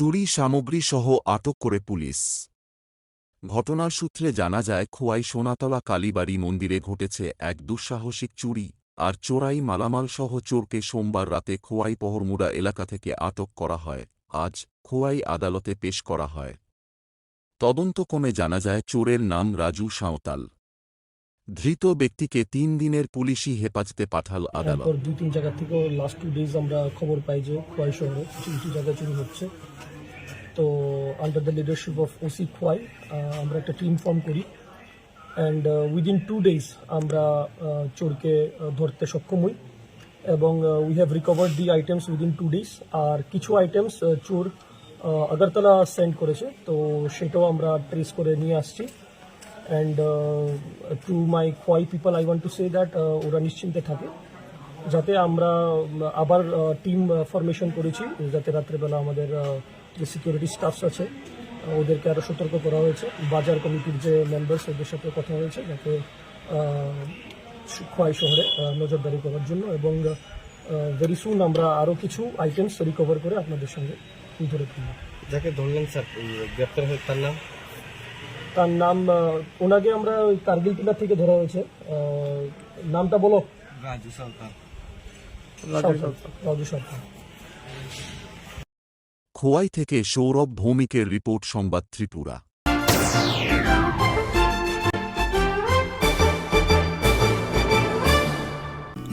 চুরি সামগ্রী সহ আটক করে পুলিশ। ঘটনার সূত্রে জানা যায়, খোয়াই সোনাতলা কালীবাড়ি মন্দিরে ঘটেছে এক দুঃসাহসিক চুরি, আর চোরাই মালামাল সহ চোরকে সোমবার রাতে খোয়াই পহরমুড়া এলাকা থেকে আটক করা হয়। আজ খোয়াই আদালতে পেশ করা হয়। তদন্ত কমে জানা যায়, চোরের নাম রাজু সাঁওতাল। ধৃত ব্যক্তিকে তিন দিনের পুলিশি হেফাজতে পাঠাল আদালত। দুই, তিন জায়গা থেকেও লাস্ট টু ডেজ আমরা খবর পাই যে খোয়াই শহরে কিছু জায়গায় চুরি হচ্ছে। তো under the leadership of OC Khowai আমরা একটা টিম ফর্ম করি। অ্যান্ড উইদিন টু ডেজ আমরা চোরকে ধরতে সক্ষম হই। এবং we have recovered the items within two days আর কিছু আইটেমস চোর আগরতলা সেন্ড করেছে। তো সেটাও আমরা ট্রেস করে নিয়ে আসছি। And to my Khowai people I want to say that ওরা নিশ্চিন্তে থাকে। যাতে আমরা আবার টিম ফরমেশন করেছি, যাতে রাত্রেবেলা আমাদের যে সিকিউরিটি স্টাফস আছে ওদেরকে আরও সতর্ক করা হয়েছে। বাজার কমিটির যে মেম্বার্স ওদের সাথে কথা হয়েছে, যাতে খোয়াই শহরে নজরদারি করার জন্য। এবং ভেরি সুন আমরা আরও কিছু আইটেমস রিকভার করে আপনাদের সঙ্গে ধরে তুলব যাকে ধরলেন স্যার গ্রেপ্তার হয়ে তার নাম? তার নাম ওনাকে আমরা ওই কার্গিল কিলার থেকে ধরা হয়েছে। আহ, নামটা বলো। রাজু সরকার। সরকার, রাজু সরকার। খোয়াই থেকে সৌরভ ভৌমিকের রিপোর্ট সংবাদ ত্রিপুরা।